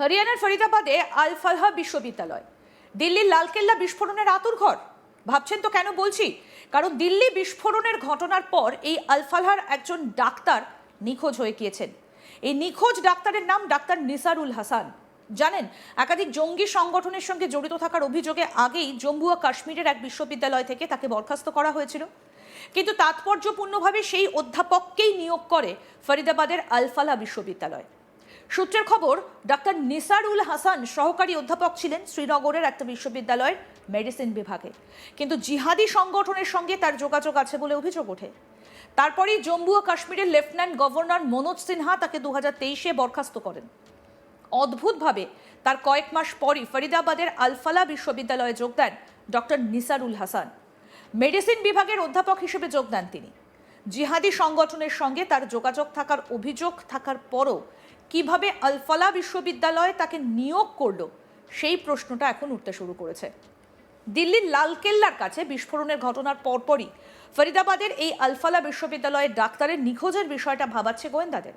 হরিয়ানার ফরিদাবাদে আল ফালহা বিশ্ববিদ্যালয়। দিল্লির লালকেল্লা বিস্ফোরণের আতুর ঘর। ভাবছেন তো কেন বলছি? কারণ দিল্লি বিস্ফোরণের ঘটনার পর এই আলফালহার একজন ডাক্তার নিখোঁজ হয়ে গিয়েছেন। এই নিখোঁজ ডাক্তারের নাম ডাক্তার নিসারুল হাসান। জানেন, একাধিক জঙ্গি সংগঠনের সঙ্গে জড়িত থাকার অভিযোগে আগেই জম্মু ও কাশ্মীরের এক বিশ্ববিদ্যালয় থেকে তাকে বরখাস্ত করা হয়েছিল। কিন্তু তাৎপর্যপূর্ণভাবে সেই অধ্যাপককেই নিয়োগ করে ফরিদাবাদের আলফালা বিশ্ববিদ্যালয়। সূত্রের খবর, ডাক্তার নিসারুল হাসান সহকারী অধ্যাপক ছিলেন শ্রীনগরের একটা বিশ্ববিদ্যালয়ের মেডিসিন বিভাগে। কিন্তু জিহাদি সংগঠনের সঙ্গে তার যোগাযোগ আছে বলে অভিযোগ ওঠে। তারপরেই জম্মু ও কাশ্মীরের লেফটেন্যান্ট গভর্নর মনোজ সিনহা তাকে দু হাজার তেইশে বরখাস্ত করেন। অদ্ভুতভাবে, তার কয়েক মাস পরই ফরিদাবাদের আলফালা বিশ্ববিদ্যালয়ে যোগ দেন ডক্টর নিসারুল হাসান। মেডিসিন বিভাগের অধ্যাপক হিসেবে যোগ দেন তিনি। জিহাদি সংগঠনের সঙ্গে তার যোগাযোগ থাকার অভিযোগ থাকার পরও কীভাবে আলফালা বিশ্ববিদ্যালয় তাকে নিয়োগ করল, সেই প্রশ্নটা এখন উঠতে শুরু করেছে। দিল্লির লালকেল্লার কাছে বিস্ফোরণের ঘটনার পরপরই ফরিদাবাদের এই আলফালা বিশ্ববিদ্যালয়ের ডাক্তারের নিখোঁজের বিষয়টা ভাবাচ্ছে গোয়েন্দাদের।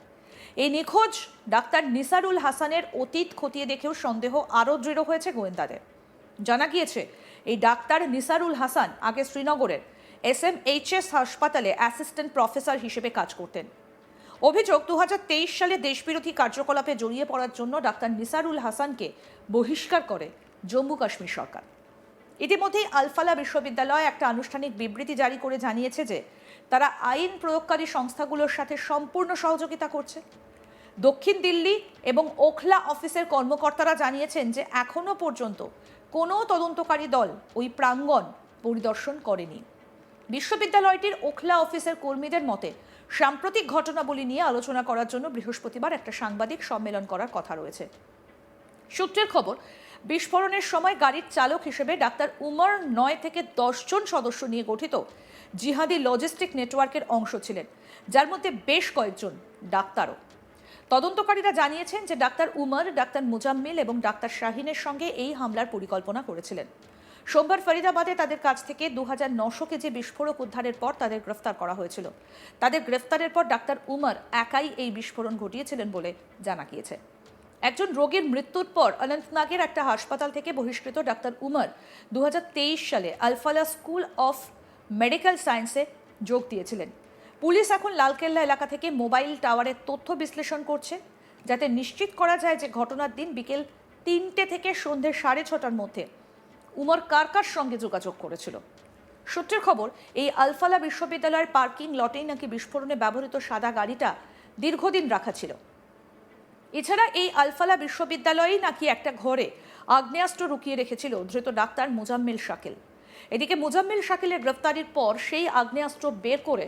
এই নিখোঁজ ডাক্তার নিসারুল হাসানের অতীত খতিয়ে দেখেও সন্দেহ আরও দৃঢ় হয়েছে গোয়েন্দাদের। জানা গিয়েছে, এই ডাক্তার নিসারুল হাসান আগে শ্রীনগরের এস এম এইচ এস হাসপাতালে অ্যাসিস্ট্যান্ট প্রফেসর হিসেবে কাজ করতেন। অভিযোগ দু হাজার তেইশ সালে দেশবিরোধী কার্যকলাপে জড়িয়ে পড়ার জন্য ডাক্তার নিসারুল হাসানকে বহিষ্কার করে জম্মু কাশ্মীর সরকার। ইতিমধ্যেই আলফালা বিশ্ববিদ্যালয় একটা আনুষ্ঠানিক বিবৃতি জারি করে জানিয়েছে যে, তারা আইন প্রয়োগকারী সংস্থাগুলোর সাথে সম্পূর্ণ সহযোগিতা করছে। দক্ষিণ দিল্লি এবং ওখলা অফিসের কর্মকর্তারা জানিয়েছেন যে এখনও পর্যন্ত কোনো তদন্তকারী দল ওই প্রাঙ্গণ পরিদর্শন করেনি। বিশ্ববিদ্যালয়টির ওখলা অফিসের কর্মীদের মতে সাম্প্রতিক ঘটনাবলী নিয়ে আলোচনা করার জন্য বৃহস্পতিবার একটা সাংবাদিক সম্মেলন করার কথা রয়েছে। সূত্রের খবর, বিস্ফোরণের সময় গাড়ির চালক হিসেবে ডাক্তার উমর নয় থেকে দশজন সদস্য নিয়ে গঠিত জিহাদি লজিস্টিক নেটওয়ার্কের অংশ ছিলেন, যার মধ্যে বেশ কয়েকজন ডাক্তারও। তদন্তকারীরা জানিয়েছেন যে ডাক্তার উমর, ডাক্তার মুজাম্মিল এবং ডাক্তার শাহিনের সঙ্গে এই হামলার পরিকল্পনা করেছিলেন। সোমবার ফরিদাবাদে তাদের কাছ থেকে দু হাজার নশো কেজি বিস্ফোরক উদ্ধারের পর তাদের গ্রেফতার করা হয়েছিল। তাদের গ্রেফতারের পর ডাক্তার উমর একাই এই বিস্ফোরণ ঘটিয়েছিলেন বলে জানা গিয়েছে। একজন রোগীর মৃত্যুর পর অনন্তনাগের একটা হাসপাতাল থেকে বহিষ্কৃত ডাক্তার উমর দু হাজার তেইশ সালে আলফালা স্কুল অফ মেডিকেল সায়েন্সে যোগ দিয়েছিলেন। পুলিশ এখন লালকেল্লা এলাকা থেকে মোবাইল টাওয়ারের তথ্য বিশ্লেষণ করছে, যাতে নিশ্চিত করা যায় যে ঘটনার দিন বিকেল তিনটে থেকে সন্ধ্যে সাড়ে ছটার মধ্যে উমর কার কার সঙ্গে যোগাযোগ করেছিল? সূত্রের খবর, এই আলফালা বিশ্ববিদ্যালয়ের পার্কিং লটেই নাকি বিস্ফোরণে ব্যবহৃত সাদা গাড়িটা দীর্ঘদিন রাখা ছিল। এছাড়া এই আলফালা বিশ্ববিদ্যালয়েই নাকি একটা ঘরে আগ্নেয়াস্ত্র রুকিয়ে রেখেছিল ধৃত ডাক্তার মুজাম্মিল শাকিল। এদিকে মুজাম্মিল শাকিলের গ্রেফতারির পর সেই আগ্নেয়াস্ত্র বের করে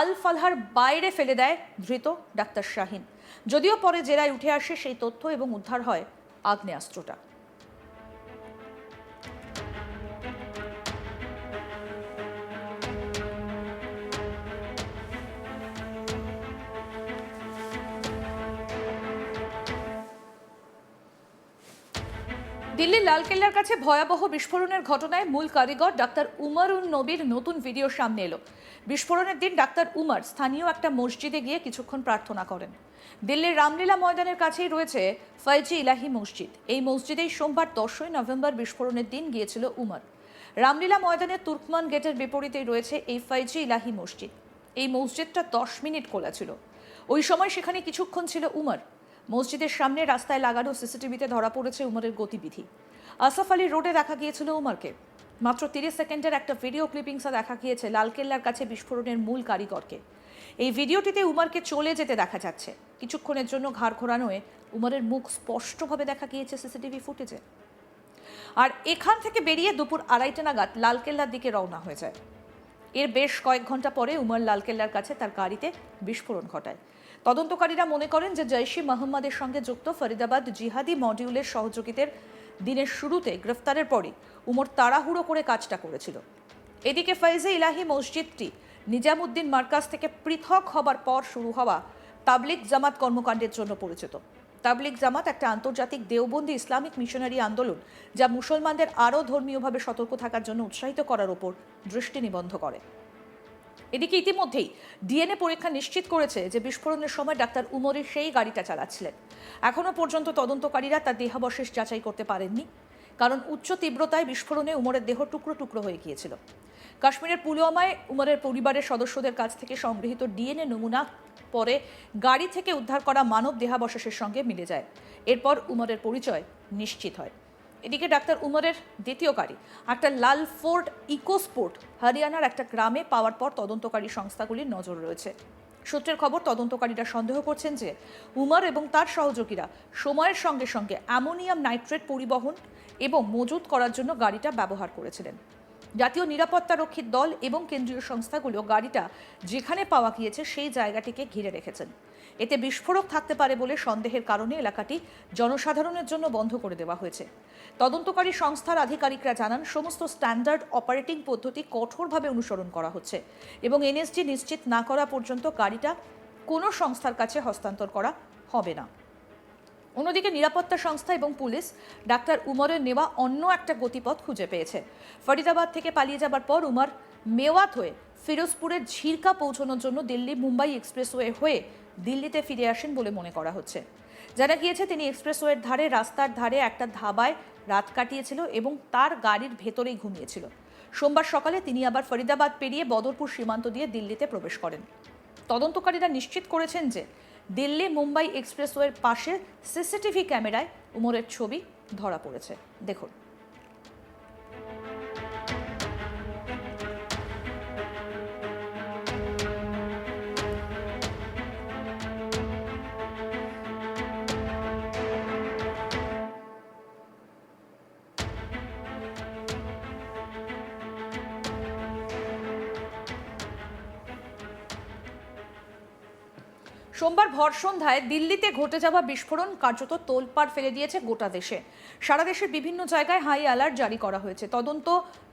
আল ফালহার বাইরে ফেলে দেয় ধৃত ডাক্তার শাহিন। যদিও পরে জেরায় উঠে আসে সেই তথ্য এবং উদ্ধার হয় আগ্নেয়াস্ত্রটা। দিল্লির লালকেল্লার কাছে ভয়াবহ বিস্ফোরণের ঘটনায় মূল কারিগর ডাক্তার উমর উন নবীর নতুন ভিডিও সামনে এলো। বিস্ফোরণের দিন ডাক্তার উমর স্থানীয় একটা মসজিদে গিয়ে কিছুক্ষণ প্রার্থনা করেন। দিল্লির রামলীলা ময়দানের কাছেই রয়েছে ফয়জি ইলাহি মসজিদ। এই মসজিদেই সোমবার দশই নভেম্বর বিস্ফোরণের দিন গিয়েছিল উমর। রামলীলা ময়দানের তুর্কমান গেটের বিপরীতেই রয়েছে এই ফয়জি ইলাহি মসজিদ। এই মসজিদটা দশ মিনিট খোলা ছিল। ওই সময় সেখানে কিছুক্ষণ ছিল উমর। মসজিদের সামনে রাস্তায় লাগানো সিসিটিভিতে ধরা পড়েছে উমরের গতিবিধি। আসফ আলী রোডে দেখা গিয়েছিল উমরকে। মাত্র তিরিশ সেকেন্ডের একটা ভিডিও ক্লিপিংসে দেখা গিয়েছে লালকেল্লার কাছে বিস্ফোরণের মূল কারিগরকে। এই ভিডিওটিতে উমরকে চলে যেতে দেখা যাচ্ছে। কিছুক্ষণের জন্য ঘাড় ঘোরানোয় উমরের মুখ স্পষ্টভাবে দেখা গিয়েছে সিসিটিভি ফুটেজে। আর এখান থেকে বেরিয়ে দুপুর আড়াইটা নাগাদ লালকেল্লার দিকে রওনা হয়ে যায়। এর বেশ কয়েক ঘণ্টা পরে উমর লালকেল্লার কাছে তার গাড়িতে বিস্ফোরণ ঘটায়। তদন্তকারীরা মনে করেন যে জৈশি মোহাম্মদের সঙ্গে যুক্ত ফরিদাবাদ জিহাদি মডিউলের সহযোগীদের দিনের শুরুতে গ্রেফতারের পরই উমর তাড়াহুড়ো করে কাজটা করেছিল। এদিকে ফৈজে ইলাহি মসজিদটি নিজামুদ্দিন মার্কাজ থেকে পৃথক হবার পর শুরু হওয়া তাবলিক জামাত কর্মকাণ্ডের জন্য পরিচিত। তাবলিক জামাত একটা আন্তর্জাতিক দেওবন্দি ইসলামিক মিশনারি আন্দোলন যা মুসলমানদের আরও ধর্মীয়ভাবে সতর্ক থাকার জন্য উৎসাহিত করার ওপর দৃষ্টি নিবন্ধ করে। এদিকে ইতিমধ্যেই ডিএনএ পরীক্ষা নিশ্চিত করেছে যে বিস্ফোরণের সময় ডাক্তার উমরি সেই গাড়িটা চালাচ্ছিলেন। এখনও পর্যন্ত তদন্তকারীরা তার দেহাবশেষ যাচাই করতে পারেননি, কারণ উচ্চ তীব্রতায় বিস্ফোরণে উমরের দেহ টুকরো টুকরো হয়ে গিয়েছিল। কাশ্মীরের পুলওয়ামায় উমরের পরিবারের সদস্যদের কাছ থেকে সংগৃহীত ডিএনএ নমুনা পরে গাড়ি থেকে উদ্ধার করা মানব দেহাবশেষের সঙ্গে মিলে যায়। এরপর উমরের পরিচয় নিশ্চিত হয়। এদিকে ডাক্তার উমরের দ্বিতীয় গাড়ি একটা লাল ফোর্ড ইকোস্পোর্ট, হরিয়ানার একটা গ্রামে পাওয়ার পর তদন্তকারী সংস্থাগুলির নজর রয়েছে। সূত্রের খবর, তদন্তকারীরা সন্দেহ করছেন যে উমর এবং তার সহযোগীরা সময়ের সঙ্গে সঙ্গে অ্যামোনিয়াম নাইট্রেট পরিবহন এবং মজুত করার জন্য গাড়িটা ব্যবহার করেছিলেন। জাতীয় নিরাপত্তা রক্ষীর দল এবং কেন্দ্রীয় সংস্থাগুলো গাড়িটা যেখানে পাওয়া গিয়েছে সেই জায়গাটিকে ঘিরে রেখেছেন। এতে বিস্ফোরক থাকতে পারে বলে সন্দেহের কারণে এলাকাটি জনসাধারণের জন্য বন্ধ করে দেওয়া হয়েছে। তদন্তকারী সংস্থার আধিকারিকরা জানান, সমস্ত স্ট্যান্ডার্ড অপারেটিং পদ্ধতি কঠোরভাবে অনুসরণ করা হচ্ছে এবং এনএসজি নিশ্চিত না করা পর্যন্ত গাড়িটা কোনো সংস্থার কাছে হস্তান্তর করা হবে না। অন্যদিকে নিরাপত্তা সংস্থা এবং পুলিশ ডাক্তার উমরের নেওয়া অন্য একটা গতিপথ খুঁজে পেয়েছে। ফরিদাবাদ থেকে পালিয়ে যাবার পর উমর মেওয়াত হয়ে ফিরোজপুরের ঝিরকা পৌঁছানোর জন্য দিল্লি মুম্বাই এক্সপ্রেসওয়ে হয়ে দিল্লিতে ফিরে আসেন বলে মনে করা হচ্ছে। জানা গিয়েছে, তিনি এক্সপ্রেসওয়ের ধারে, রাস্তার ধারে একটা ধাবায় রাত কাটিয়েছিল এবং তার গাড়ির ভেতরেই ঘুমিয়েছিল। সোমবার সকালে তিনি আবার ফরিদাবাদ পেরিয়ে বদরপুর সীমান্ত দিয়ে দিল্লিতে প্রবেশ করেন। তদন্তকারীরা নিশ্চিত করেছেন যে দিল্লি মুম্বাই এক্সপ্রেসওয়ের পাশে সিসিটিভি ক্যামেরায় উমরের ছবি ধরা পড়েছে। দেখুন। সোমবার ভর সন্ধ্যায় দিল্লিতে ঘটে যাওয়া বিস্ফোরণ কার্যত তোলপাড় ফেলে দিয়েছে গোটা দেশে। সারা দেশের বিভিন্ন জায়গায় হাই অ্যালার্ট জারি করা হয়েছে। তদন্ত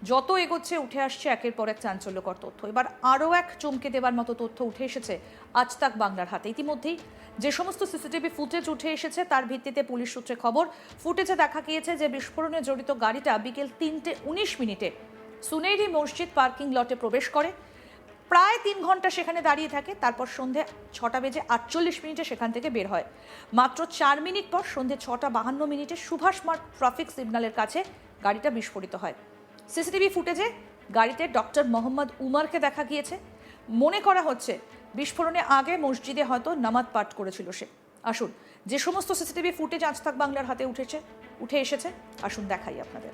যত এগোচ্ছে, উঠে আসছে একের পর এক চাঞ্চল্যকর তথ্য। এবার আরও এক চমকে দেওয়ার মতো তথ্য উঠে এসেছে আজ তাক বাংলার হাতে। ইতিমধ্যেই যে সমস্ত সিসিটিভি ফুটেজ উঠে এসেছে, তার ভিত্তিতে পুলিশ সূত্রে খবর, ফুটেজে দেখা গিয়েছে যে বিস্ফোরণে জড়িত গাড়িটা বিকেল তিনটে উনিশ মিনিটে সুনেরি মসজিদ পার্কিং লটে প্রবেশ করে। প্রায় তিন ঘণ্টা সেখানে দাঁড়িয়ে থাকে, তারপর সন্ধে ছটা বেজে আটচল্লিশ মিনিটে সেখান থেকে বের হয়। মাত্র চার মিনিট পর সন্ধে ছটা বাহান্ন মিনিটে সুভাষ মার্গ ট্রাফিক সিগন্যালের কাছে গাড়িটা বিস্ফোরিত হয়। সিসিটিভি ফুটেজে গাড়িতে ডক্টর মোহাম্মদ উমারকে দেখা গিয়েছে। মনে করা হচ্ছে বিস্ফোরণে আগে মসজিদে হয়তো নামাজ পাঠ করেছিল সে। আসুন, যে সমস্ত সিসিটিভি ফুটেজ আজ তাক বাংলার হাতে উঠেছে, উঠে এসেছে, আসুন দেখাই আপনাদের।